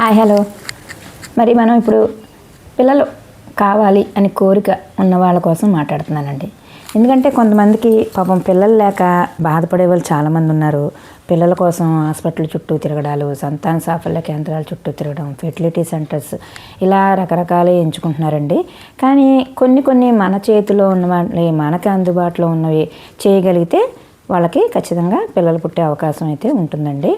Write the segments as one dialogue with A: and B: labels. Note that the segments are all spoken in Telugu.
A: Hi hello. మరి మనం ఇప్పుడు పిల్లలు కావాలి అని కోరిక ఉన్న వాళ్ళ కోసం మాట్లాడుతున్నానండి. ఎందుకంటే కొంతమందికి పాపం పిల్లలు లేక బాధపడే వాళ్ళు చాలామంది ఉన్నారు. పిల్లల కోసం హాస్పిటల్ చుట్టూ తిరగడాలు సంతాన సాఫల్య కేంద్రాల చుట్టూ తిరగడం ఫెర్టిలిటీ సెంటర్స్ ఇలా రకరకాలు ఎంచుకుంటున్నారండి. కానీ కొన్ని కొన్ని మన చేతిలో ఉన్న వాటి మనకి అందుబాటులో ఉన్నవి చేయగలిగితే వాళ్ళకి ఖచ్చితంగా పిల్లలు పుట్టే అవకాశం అయితే ఉంటుందండి.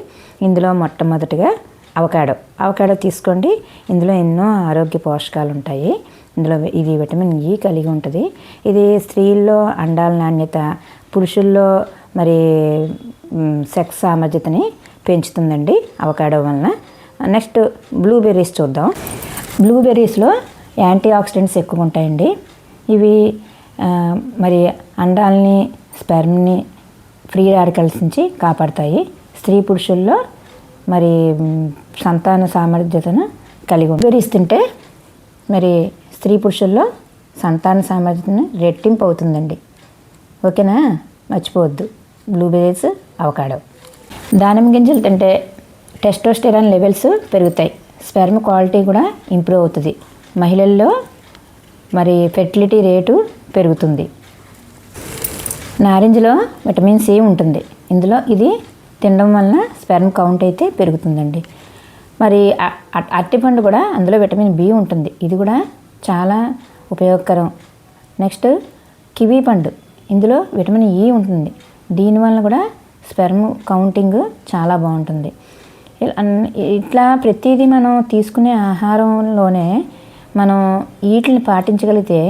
A: ఇందులో మొట్టమొదటిగా అవకాడో. అవకాడో తీసుకోండి. ఇందులో ఎన్నో ఆరోగ్య పోషకాలు ఉంటాయి ఇందులో ఇది విటమిన్ ఈ కలిగి ఉంటుంది. ఇది స్త్రీల్లో అండాల నాణ్యత పురుషుల్లో మరి సెక్స్ సామర్థ్యతని పెంచుతుందండి అవకాడో వలన. నెక్స్ట్ బ్లూబెర్రీస్ చూద్దాం. బ్లూబెర్రీస్లో యాంటీ ఆక్సిడెంట్స్ ఎక్కువ ఉంటాయండి ఇవి మరి అండాలని స్పెర్మ్ని ఫ్రీ రాడికల్స్ నుంచి కాపాడతాయి. స్త్రీ పురుషుల్లో మరి సంతాన సామర్థ్యతను కలిగి ఉంది. తింటే మరి స్త్రీ పురుషుల్లో సంతాన సామర్థ్యతను రెట్టింపు అవుతుందండి. ఓకేనా? మర్చిపోవద్దు. Blueberries avocado. దానిమ్మ గింజలు తింటే టెస్టోస్టెరాన్ లెవెల్స్ పెరుగుతాయి. స్పెర్మ్ క్వాలిటీ కూడా ఇంప్రూవ్ అవుతుంది. మహిళల్లో మరి ఫెర్టిలిటీ రేటు పెరుగుతుంది. నారింజలో విటమిన్ సి ఉంటుంది. ఇందులో ఇది తినడం వలన స్పెర్మ్ కౌంట్ అయితే పెరుగుతుందండి. మరి అరటిపండు కూడా అందులో విటమిన్ బి ఉంటుంది. ఇది కూడా చాలా ఉపయోగకరం. నెక్స్ట్ కివీ పండు. ఇందులో విటమిన్ ఈ ఉంటుంది. దీనివల్ల కూడా స్పెర్మ్ కౌంటింగ్ చాలా బాగుంటుంది. ఇట్లా ప్రతిదీ మనం తీసుకునే ఆహారంలోనే మనం వీటిని పాటించగలిగితే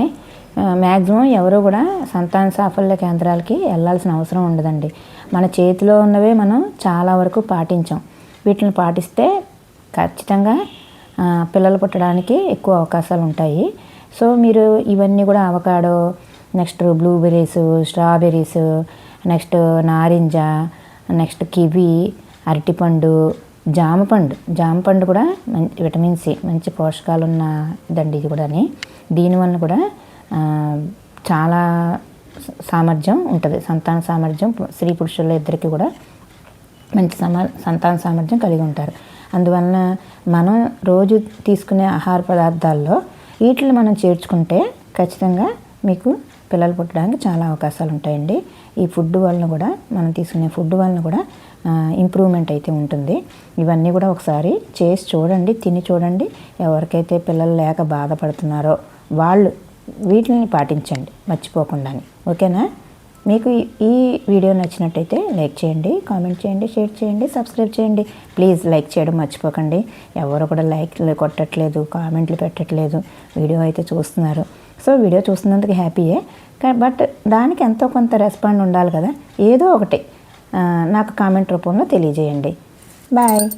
A: మ్యాక్సిమం ఎవరు కూడా సంతాన సాఫల్య కేంద్రాలకి వెళ్ళాల్సిన అవసరం ఉండదండి. మన చేతిలో ఉన్నవే మనం చాలా వరకు పాటించాం. వీటిని పాటిస్తే ఖచ్చితంగా పిల్లలు పుట్టడానికి ఎక్కువ అవకాశాలు ఉంటాయి. సో మీరు ఇవన్నీ కూడా avocado next blueberries strawberries next నారింజ నెక్స్ట్ కివి అరటిపండు జామపండు. జామపండు కూడా మంచి విటమిన్ సి మంచి పోషకాలు ఉన్న దండి ఇది కూడాని. దీనివల్ల కూడా చాలా సామర్థ్యం ఉంటుంది. సంతాన సామర్థ్యం స్త్రీ పురుషుల ఇద్దరికి కూడా మంచి సమా సంతాన సామర్థ్యం కలిగి ఉంటారు. అందువలన మనం రోజు తీసుకునే ఆహార పదార్థాల్లో వీటిని మనం చేర్చుకుంటే ఖచ్చితంగా మీకు పిల్లలు పుట్టడానికి చాలా అవకాశాలు ఉంటాయండి. ఈ ఫుడ్ వలన కూడా మనం తీసుకునే ఫుడ్ వలన కూడా ఇంప్రూవ్మెంట్ అయితే ఉంటుంది. ఇవన్నీ కూడా ఒకసారి చేసి చూడండి తిని చూడండి. ఎవరికైతే పిల్లలు లేక బాధపడుతున్నారో వాళ్ళు వీటిని పాటించండి మర్చిపోకుండా ఓకేనా? మీకు ఈ- వీడియో నచ్చినట్టయితే లైక్ చేయండి కామెంట్ చేయండి షేర్ చేయండి సబ్స్క్రైబ్ చేయండి. ప్లీజ్ లైక్ చేయడం మర్చిపోకండి. ఎవరు కూడా లైక్లు కొట్టట్లేదు కామెంట్లు పెట్టట్లేదు. వీడియో అయితే చూస్తున్నారు. సో వీడియో చూస్తున్నందుకు హ్యాపీయే. బట్ దానికి ఎంతో కొంత రెస్పాండ్ ఉండాలి కదా. ఏదో ఒకటి నాకు కామెంట్ రూపంలో తెలియజేయండి. బాయ్.